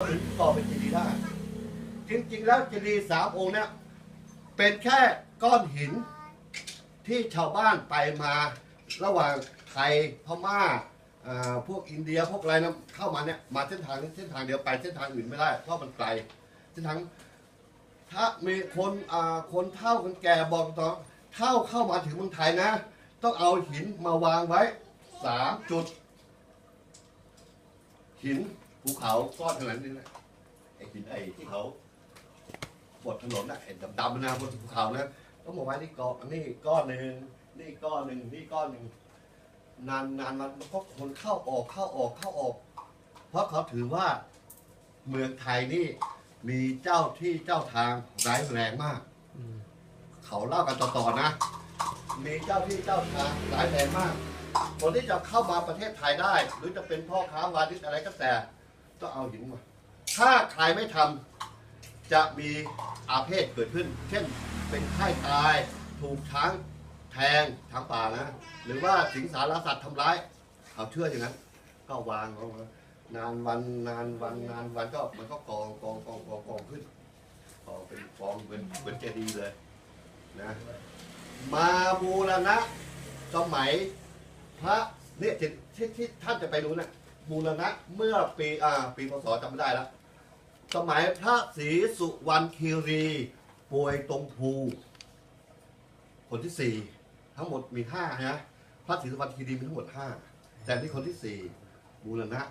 ถึงก่อเป็นเจดีย์ได้ จริงๆ แล้วเจดีย์สามองค์เนี่ยเป็นแค่ก้อนหินที่ชาวบ้านไปมาระหว่างไทยพม่าอ่าพวกอินเดียพวกอะไรนะเข้ามาเนี่ยมาเส้นทางนี้เส้นทางเดียวไปเส้นทางอื่นไม่ได้เพราะมันไกลเส้นทางถ้ามีคนอ่าคนเฒ่าคนแก่บอกต่อเท่าเข้ามาถึงเมืองไทยนะ ต้องเอาหินมาวางไว้สามจุด หิน ภูเขาก้อนขนาดนี้นะไอ้หินไอ้ที่เขาบดถนนนะไอ้ดำๆนะบนภูเขานะต้องบอกไว้นี่ก้อนนี่ก้อนหนึ่งนี่ก้อนหนึ่งนี่ก้อนหนึ่งนานนานมันก็คนเข้าออกเข้าออกเข้าออก เพราะเขาถือว่าเมืองไทยนี่มีเจ้าที่เจ้าทางร้ายแรงมาก เขาเล่ากันต่อๆนะ มีเจ้าที่เจ้าทางร้ายแรงมาก คนที่จะเข้ามาประเทศไทยได้ หรือจะเป็นพ่อค้าวานิชอะไรก็แต่ ต้องเอาหินมาถ้าใครไม่ทำจะมีอาเพศเกิดขึ้น เช่นเป็นไข้ตาย ถูกช้างแทงทางป่านะ หรือว่าสิงสารสัตว์ทำร้าย เอาเชื่ออย่างนั้น ก็วางเอานานวันนานวันนานวันก็มันก็กองกองกองกองกองขึ้นกองเป็นกองเหมือนเหมือนเจดีย์เลยนะมาบูรณะสมัยพระเนี่ยที่ที่ที่ท่านจะไปรู้นะ บูรณะเมื่อปีอ่าปีพศจำไม่ได้แล้วสมัยพระศรีสุวรรณคีรีป่วยตรงภูคนที่สี่ทั้งหมดมีห้านะพระศรีสุวรรณคีรีมีทั้งหมดห้าแต่ที่คนที่สี่บูรณะ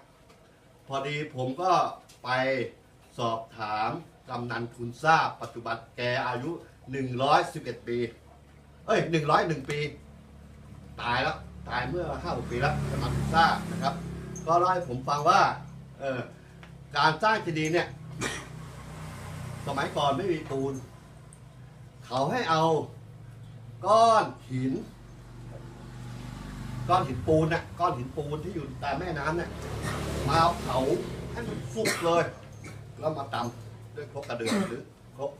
พอดีผมก็ไปสอบถามกำนันทุนทราบปัจจุบันแกอายุ111ปี เอ้ย101ปี ตายแล้ว ตายเมื่อห้าหกปีแล้วกำนันทุนทราบนะครับ ก็เล่าให้ผมฟังว่าเออการสร้างเจดีย์เนี่ย สมัยก่อนไม่มีปูน เขาให้เอาก้อนหิน ก้อนหินปูนน่ะก้อนหินปูนที่อยู่ตามแม่น้ำเนี่ยมาเผาให้มันฟุกเลย แล้วมาตำด้วยครกกระเดืองหรือครก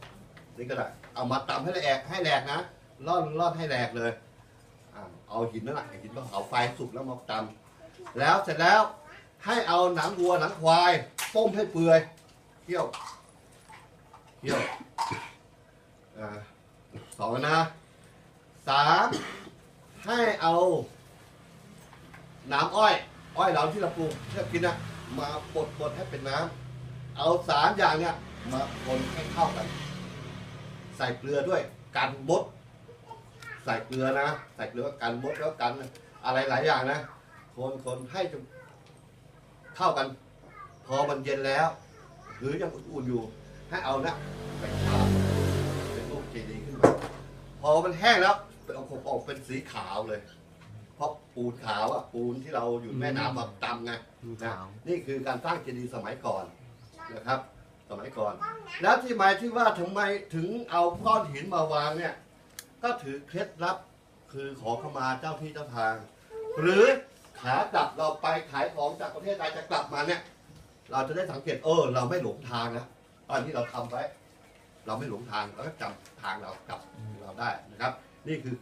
นี่ก็ได้เอามาตำให้แหลกให้แหลกนะร่อนร่อนให้แหลกเลยเอาหินนั่นแหละหินต้องเผาไฟสุกแล้วมาตำ แล้วเสร็จแล้วให้เอาหนังวัวหนังควายต้มให้เปื่อยเคี่ยวเคี่ยวอสองนะสามให้เอาน้ำอ้อย อ้อยเราที่เราปลูกที่เรากินนะมาบดบดให้เป็นน้ำเอาสามอย่างเนี่ยมาคนให้เข้ากัน ใส่เกลือด้วยกันบดใส่เกลือนะ ใส่เกลือกันบดแล้วกันอะไรหลายอย่างนะ คนคนให้จนเข้ากัน พอมันเย็นแล้ว หรือยังอุ่นๆอยู่ ให้เอานะไปทาเป็นรูปเจดีย์ขึ้นมาพอมันแห้งแล้วเป็นออกออกเป็นสีขาวเลย เพราะปูนขาวอะปูนที่เราอยู่แม่น้ำมาตำไงนะนี่คือการสร้างเจดีย์สมัยก่อนนะครับ สมัยก่อน แล้วที่หมายที่ว่าทำไมถึงเอาก้อนหินมาวางเนี่ย ก็ถือเคล็ดลับคือขอขมาเจ้าที่เจ้าทาง หรือ ขากลับเราไปขายของจากประเทศใดจะกลับมาเนี่ย เราจะได้สังเกตเออ เราไม่หลงทางนะตอนที่เราทำไว้ เราไม่หลงทางเราก็จำทางเรากลับเราได้นะครับ นี่คือ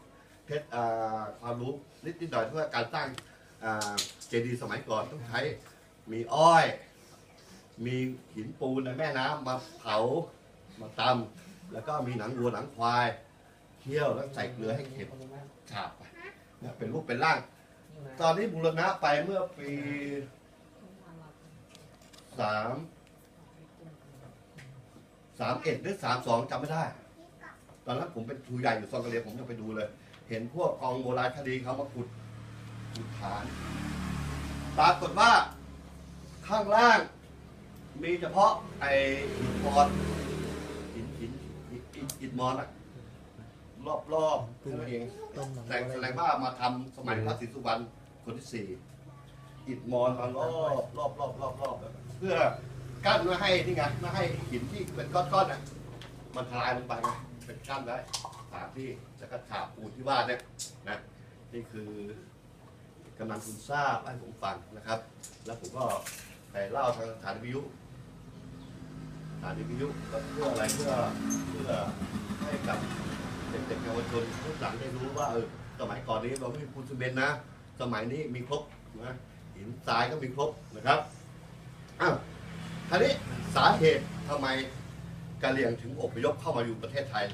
เคล็ดอ่าความรู้นิดนิดหน่อยที่ว่าการสร้างอ่าเจดีย์สมัยก่อนต้องใช้มีอ้อย มีหินปูนในแม่น้ำมาเผามาตำแล้วก็มีหนังวัวหนังควายเคี่ยวแล้วใส่เกลือให้เค็มฉาบไปเนี่ยเป็นรูปเป็นร่าง ตอนนี้บูรณะไปเมื่อปีสามสามเอ็ดหรือสามสองจำไม่ได้ ตอนนั้นผมเป็นครูใหญ่อยู่ซองกะเลียผมยังไปดูเลย เห็นพวกกองโบราณคดีเขามาขุดขุดฐาน ปรากฏว่าข้างล่าง มีเฉพาะไอ้หินมอนหินหินหินหินหินมอนอะ รอบรอบๆแค่นั้นเองแสดงแสดงว่ามาทำสมัยพระศรีสุวรรณคนที่สี่อิฐมอนมารอบรอบรอบรอบรอบเพื่อกั้นไม่ให้นี่ไงไม่ให้หินที่เป็นก้อนๆน่ะมันทลายลงไปไงเป็นกั้นไว้สามที่แล้วก็ฉาบปูนที่ว่าเนี่ยนะนี่คือกำลังคุณทราบให้ผมฟังนะครับ แล้วผมก็ไปเล่าทางสถานวิทยุสถานวิทยุก็เพื่ออะไรเพื่อเพื่อให้กับ เด็กๆเยาวชนรุ่นหลังได้รู้ว่าเออสมัยก่อนนี้เราไม่มีปูนซีเมนต์นะ สมัยนี้มีครบนะหินทรายก็มีครบนะครับอ้าวคราวนี้สาเหตุทำไมกะเหรี่ยงถึงอพยพเข้ามาอยู่ประเทศไทย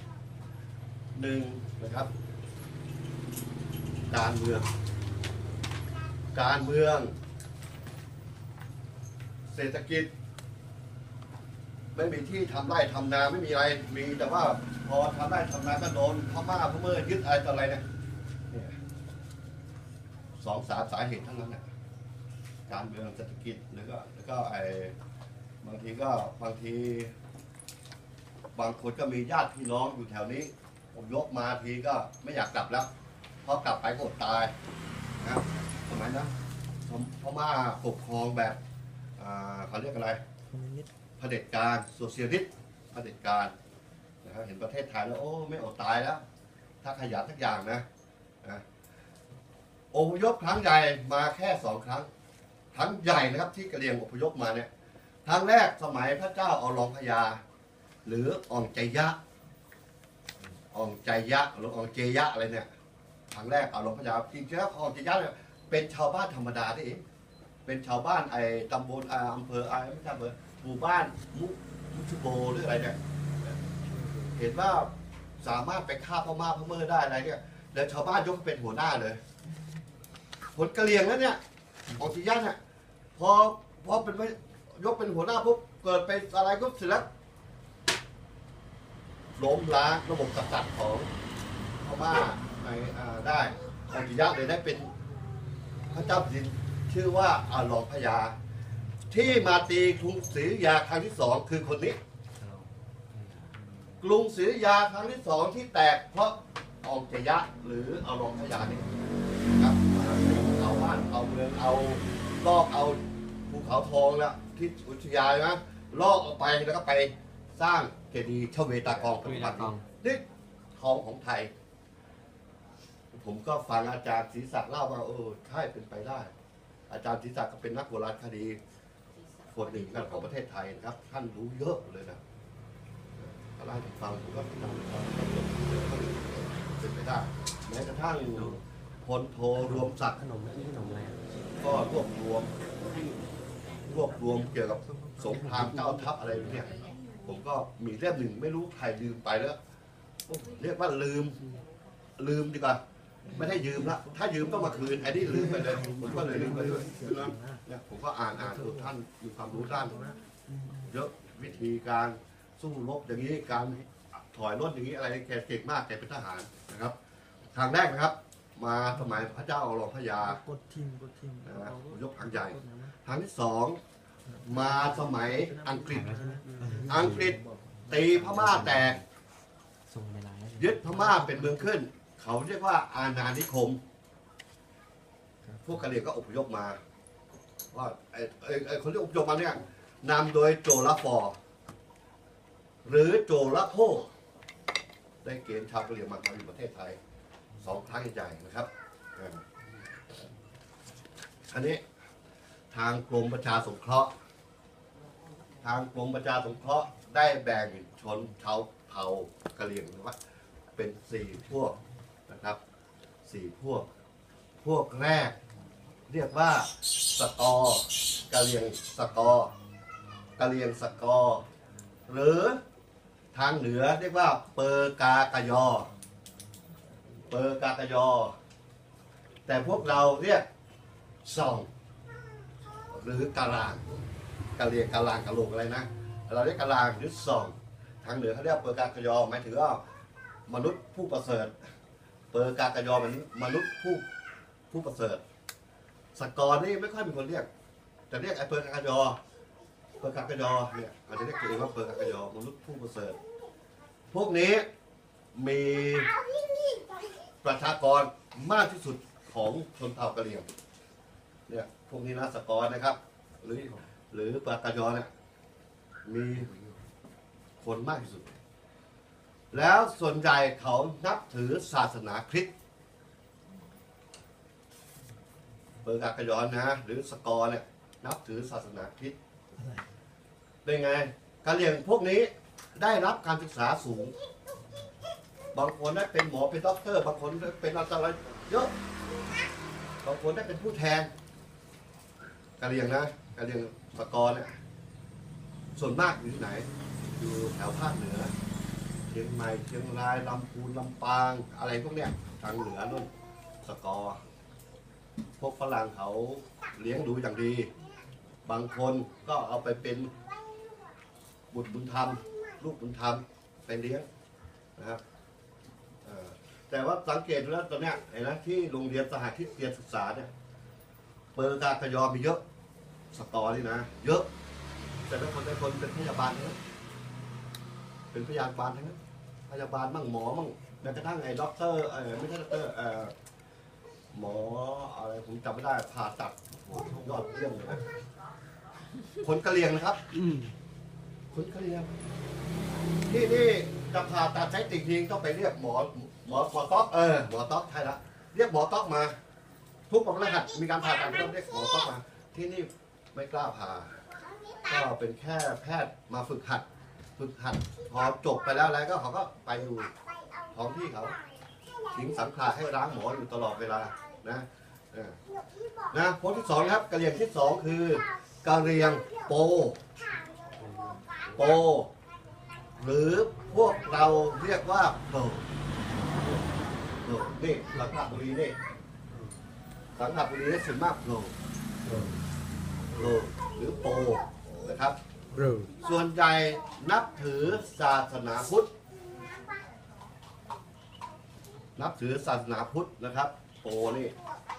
หนึ่งนะครับ การเมือง การเมือง เศรษฐกิจ ไม่มีที่ทำไร่ทำนาไม่มีอะไร มีแต่ว่าพอทำไร่ทำนาก็โดนพม่าพม่ายึดอะไรต่ออะไรเนี่ยเนี่ยสองสามสาเหตุทั้งนั้นน่ะการเมืองเศรษฐกิจแล้วก็แล้วก็ไอ้บางทีก็บางที บางคนก็มีญาติพี่น้องอยู่แถวนี้ผมยกมาทีก็ไม่อยากกลับแล้วเพราะกลับไปก็อดตายนะสมัยนั้นพม่าปกครองแบบอ่าเขาเรียกอะไร เผด็จการโซเชียลิสต์เผด็จการนะครับเห็นประเทศไทยแล้วโอ้ไม่อดตายแล้ว ถ้าขยันสักอย่างนะนะอพยพครั้งใหญ่มาแค่สองครั้งครั้งใหญ่นะครับที่กระเรียงอพยพมาเนี่ยครั้งแรกสมัยพระเจ้าอรองพยา หรืออองใจยะอองใจยะหรืออองเจยะอะไรเนี่ยครั้งแรกอรองพยาจริงๆแล้วอองใจยะเนี่ยเป็นชาวบ้านธรรมดาที่เองเป็นชาวบ้านไอ้ตำบลอ่าอำเภอไอ้ไม่ใช่อำเภอ หมู่บ้านมุมุชโบหรืออะไรเนี่ยเห็นว่าสามารถไปฆ่าพม่าพม่าได้อะไรเนี่ยเดี๋ยวชาวบ้านยกเป็นหัวหน้าเลยผลกระเลียงแล้วเนี่ยของทิยันเนี่ยพอพอเป็นยกเป็นหัวหน้าปุ๊บเกิดไปอะไรก็เสร็จแล้วล้มล้างระบบกษัตริย์ของพม่าในอ่าได้ของทิยันเลยได้เป็นพระเจ้าแผ่นดินชื่อว่าอารองพญา ที่มาตีกรุงศรีอยุธยาครั้งที่สองคือคนนี้ กรุงศรีอยุธยาครั้งที่สองที่แตกเพราะอองเจยะหรือเอารองพยานี่นะครับเอาบ้านเอาเมืองเอาลอกเอาภูเขาทองแล้วที่อุทยานนะลอกออกไปแล้วก็ไปสร้างเจดีย์ชเวตากองปฏิบัตินี่ทองของไทย ผมก็ฟังอาจารย์ศรีศักดิ์เล่าว่าเออใช่เป็นไปได้ อาจารย์ศรีศักดิ์ก็เป็นนักโบราณคดี คนหนึ่งกันของประเทศไทยนะครับ ท่านรู้เยอะเลยนะก็เล่าให้ผมฟังผมก็ติดตามฟังเป็นไปได้แม้กระทั่งพลโทรวมศักดิ์ขนมนี่ขนมอะไรก็รวบรวมรวบรวมเกี่ยวกับสงครามเก้าทัพอะไรเนี่ยผมก็มีเล่มหนึ่งไม่รู้ใครลืมไปแล้ว เรียกว่าลืม ลืมดีกว่า ไม่ได้ยืมละ ถ้ายืมต้องมาคืนไอ้นี่ลืมไปเลยผมก็เลยลืมไปด้วยนะเนี่ยผมก็อ่านอ่านดูท่านมีความรู้ด้านเยอะวิธีการสู้รบอย่างนี้การถอยรถอย่างนี้อะไรแกเก่งมากแกเป็นทหารนะครับ ทางแรกนะครับ มาสมัยพระเจ้ารองพระยากดทิมกดทิมนะยกทางใหญ่ ทางที่สองมาสมัยอังกฤษ อังกฤษตีพม่าแตกส่งเวลายึดพม่าเป็นเมืองขึ้น เขาเรียกว่าอาณานิคม พวกกะเหรี่ยงก็อพยพมาว่าไอ้ไอ้ไอ้คนที่อพยพมาเนี่ยนำโดยโจลาฟอร์หรือโจลาโพได้เกณฑ์ชาวกะเหรี่ยงมาทำอยู่ประเทศไทยสองครั้งใหญ่ๆนะครับอันนี้ทางกรมประชาสงเคราะห์ ทางกรมประชาสงเคราะห์ได้แบ่งชนชาวเผ่ากะเหรี่ยงนะครับเป็นสี่พวก นะครับสี่พวก พวกแรก เรียกว่าสกอร์กะเหรี่ยงสกอร์กะเหรี่ยงสกอ หรือทางเหนือเรียกว่า เปอร์กากะยอ เปอร์กากะยอ แต่พวกเราเรียกซอง หรือกะลางกะเหรี่ยงกะลางกะโหลกอะไรนะ เราเรียกกะลางหรือซอง ทางเหนือเขาเรียกเปอร์กากะยอหมายถึงว่ามนุษย์ผู้ประเสริฐ เปอร์กากยอเหมือนมนุษย์ผู้ผู้ประเสริฐ สกอร์นี่ไม่ค่อยมีคนเรียกแต่เรียกไอ้เปอร์กากยอ เปอร์กากยอเนี่ยอาจจะเรียกตัวเองว่าเปอร์กากยอมนุษย์ผู้ประเสริฐ พวกนี้มีประชากรมากที่สุดของชนเผ่ากะเหรี่ยงเนี่ยพวกนี้นะสกอร์นะครับ หรือหรือปอร์กากยอเนี่ยมีคนมากที่สุด แล้วส่วนใหญ่เขานับถือศาสนาคริสต์เปอร์กากะยอนนะ หรือสกอร์เนี่ยนับถือศาสนาคริสต์เป็นไงกะเหรี่ยงพวกนี้ได้รับการศึกษาสูง บางคนได้เป็นหมอเป็นด็อกเตอร์ บางคนเป็นอะไรเยอะบางคนได้เป็นผู้แทนกะเหรี่ยงนะกะเหรี่ยงสกอร์เนี่ยส่วนมากอยู่ที่ไหน อยู่แถวภาคเหนือ เชียงใหม่เชียงรายลำพูนลำปาง อะไรพวกเนี้ยทางเหนือนู่นสกอร์พวกฝรั่งเขาเลี้ยงดูอย่างดี บางคนก็เอาไปเป็นบุตรบุญธรรม ลูกบุญธรรมไปเลี้ยงนะครับแต่ว่าสังเกตดูแล้วตอนเนี้ยเห็นไหมที่โรงเรียนสหคริสเตียนศึกษาเนี่ยเปอร์กากยอมีเยอะสตอนี่นะ เยอะ แต่ละคนแต่คนเป็นพยาบาลทั้งนั้น เป็นพยาบาลทั้งนั้นพยาบาลมั่งหมอมั่งแม้กระทั่งไอ้ด็อกเตอร์เออไม่ใช่ด็อกเตอร์เออหมออะไรผมจำไม่ได้ผ่าตัดโอ้โหยอดเยี่ยมเลยนะคนกะเหรี่ยงนะครับ อืมคนกะเหรี่ยงที่นี่จะผ่าตัดใช้ติ่งทิ้งต้องไปเรียกหมอหมอหมอต๊อกเออหมอต๊อกใช่ละเรียกหมอต๊อกมา ทุกวันพฤหัสมีการผ่าตัดต้องเรียกหมอต๊อกมา ที่นี่ไม่กล้าผ่าก็เป็นแค่แพทย์มาฝึกหัด ฝึกหัดพอจบไปแล้วอะไรก็เขาก็ไปอยู่ท้องที่เขาทิ้งสังขารให้ร้างหมออยู่ตลอดเวลานะนะพสต์ที่สองครับกะเหรี่ยงที่สองคือกะเหรี่ยงโป โป หรือพวกเราเรียกว่าโปโปนี่สังขบุรีนี่สังขบุรีนี่ส่วนมากโปโปหรือโปนะครับ เร็วส่วนใหญ่นับถือศาสนาพุทธ นับถือศาสนาพุทธนะครับโปนี่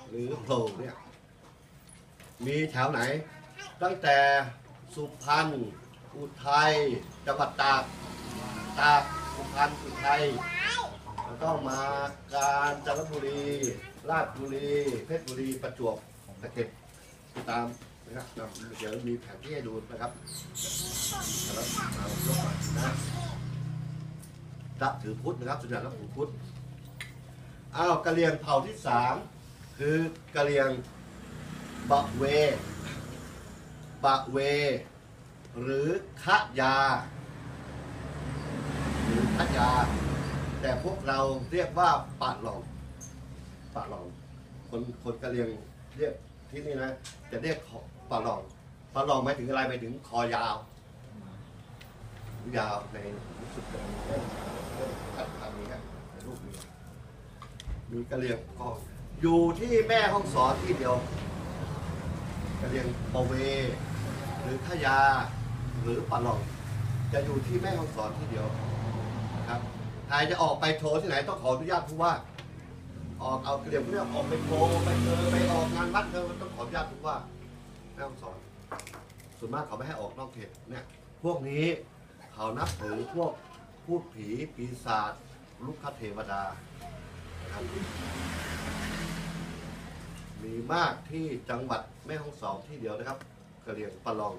หรือโผล่เนี่ย มีแถวไหน ตั้งแต่สุพรรณอุทัยจังหวัดตากตากสุพรรณอุทัยแล้วก็มาการจันทบุรี ราชบุรี เพชรบุรีประจวบตะเข็บตาม นะครับเดี๋ยวมีแผนที่ให้ดูนะครับแล้วเอายกมานะนับถือพุทธนะครับส่วนใหญ่นับถือพุทธอ้าวกะเหรี่ยงเผ่าที่สามคือกะเหรี่ยงบะเวบะเว หรือขะยา หรือขะยา แต่พวกเราเรียกว่าปะหลองปะหลองคนคนกะเหรี่ยงเรียก ที่นี่นะจะเรียกปะหลองปะหลองหมายถึงอะไรหมายถึงคอยาว ยาวในรู้สึกจะมีเส้นเส้นพันพันนี้ครับในรูปนี้มีกระเลียงก็อยู่ที่แม่ห้องสอนที่เดียวกระเลียงปเว หรือขยาหรือปะหลอง จะอยู่ที่แม่ห้องสอนที่เดียวครับใครจะออกไปโชว์ที่ไหนต้องขออนุญาตผู้ว่า ออกเอากระเลียงพวกนี้ออกไปโชว์ไปเจอไปออกงานวัดเธอต้องขออนุญาตผู้ว่าแม่ห้องสอนส่วนมากเขาไม่ให้ออกนอกเขตเนี่ยพวกนี้เขานับถือพวกพูดผีปีศาจลูกคเทวดานะครับมีมากที่จังหวัดแม่ฮ่องสอนที่เดียวนะครับกะเหรี่ยงปะลอง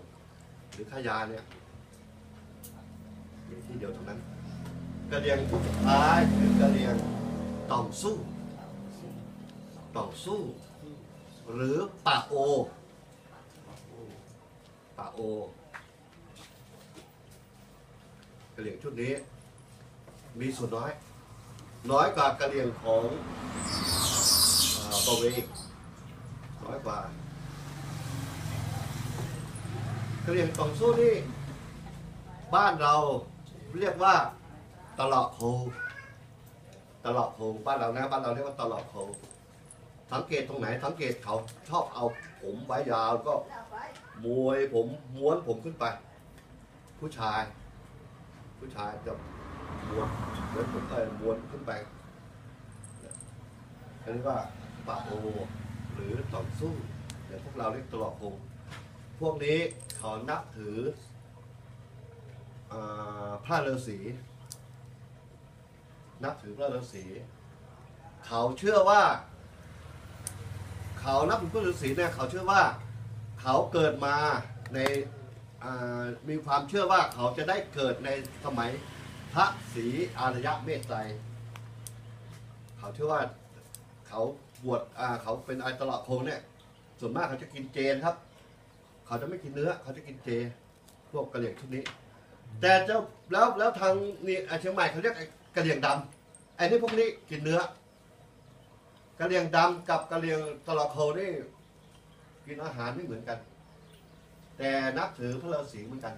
หรือขยาเนี่ยมีที่เดียวเท่านั้นกะเหรี่ยงสุดท้ายคือกะเหรี่ยงต่องสู้ ต่อสู้ หรือปะโอปะโอกะเหรี่ยงชุดนี้ มีส่วนน้อย น้อยกว่ากะเหรี่ยงของเอ่อปะเวอีกน้อยกว่ากะเหรี่ยงต่อสู้นี่บ้านเราเรียกว่าตลอกโคตลอกโคบ้านเรานะบ้านเราเรียกว่าตลอกโค สังเกตตรงไหนสังเกตเขาชอบเอาผมไว้ยาวก็มวยผมม้วนผมขึ้นไป ผู้ชาย ผู้ชายจะม้วนเหมือนผมเออม้วนขึ้นไปอันนี้ว่าปะโอหรือต่อสู้เดี๋ยวพวกเราเรียกตลอดคงพวกนี้เขานับถืออาพระฤาษีนับถือพระฤาษีเขาเชื่อว่า เขานับถือพระฤาษีเนี่ยเขาเชื่อว่าเขาเกิดมาในมีความเชื่อว่าเขาจะได้เกิดในสมัยพระศรีอารยะเมตไตรเขาเชื่อว่าเขาบวชเขาเป็นไอตลอดโคงเนี่ยส่วนมากเขาจะกินเจนครับ เขาจะไม่กินเนื้อ เขาจะกินเจ พวกกระเหรี่ยงชุดนี้ แต่เจ้าแล้วแล้วทางนี่เชียงใหม่เขาเรียกไอ้กะเหรี่ยงดำไอ้นี่พวกนี้กินเนื้อ กะเหรี่ยงดำกับกะเหรี่ยงตลอดโคนี่กินอาหารไม่เหมือนกัน แต่นับถือพระฤาษีเหมือนกัน